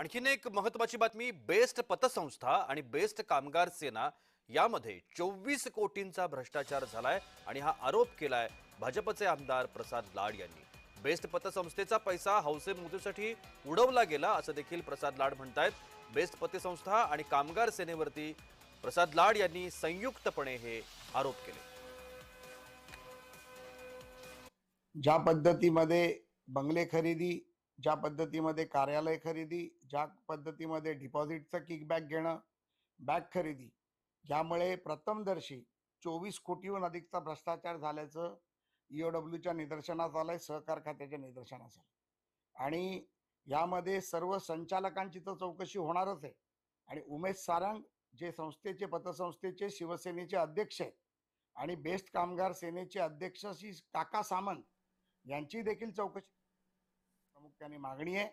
आणखीन एक महत्वाची बातमी बेस्ट पतसंस्था आणि बेस्ट कामगार सेना यामध्ये चोवीस कोटींचा भ्रष्टाचार झालाय आणि हा आरोप केलाय भाजपचे आमदार प्रसाद लाड यांनी. बेस्ट पतसंस्थेचा पैसा हौसे मोदीसाठी उडवला गेला असं देखील प्रसाद लाड म्हणतायत. बेस्ट पतसंस्था आणि कामगार सेनेवरती प्रसाद लाड यांनी संयुक्तपणे हे आरोप केले. ज्या पद्धतीमध्ये बंगले खरेदी ज्या पद्धतीमध्ये कार्यालय खरेदी ज्या पद्धतीमध्ये डिपॉझिटचं किकबॅक घेणं बॅग खरेदी यामुळे प्रथमदर्शी चोवीस कोटीहून अधिकचा भ्रष्टाचार झाल्याचं ईओडब्ल्यूच्या निदर्शनास आलंय सहकार खात्याच्या निदर्शनास आलं आणि यामध्ये सर्व संचालकांची तर चौकशी होणारच आहे. आणि उमेश सारंग जे संस्थेचे पतसंस्थेचे शिवसेनेचे अध्यक्ष आहेत आणि बेस्ट कामगार सेनेचे अध्यक्ष श्री काका सामंत यांची देखील चौकशी प्रामुख्याने मागणी आहे.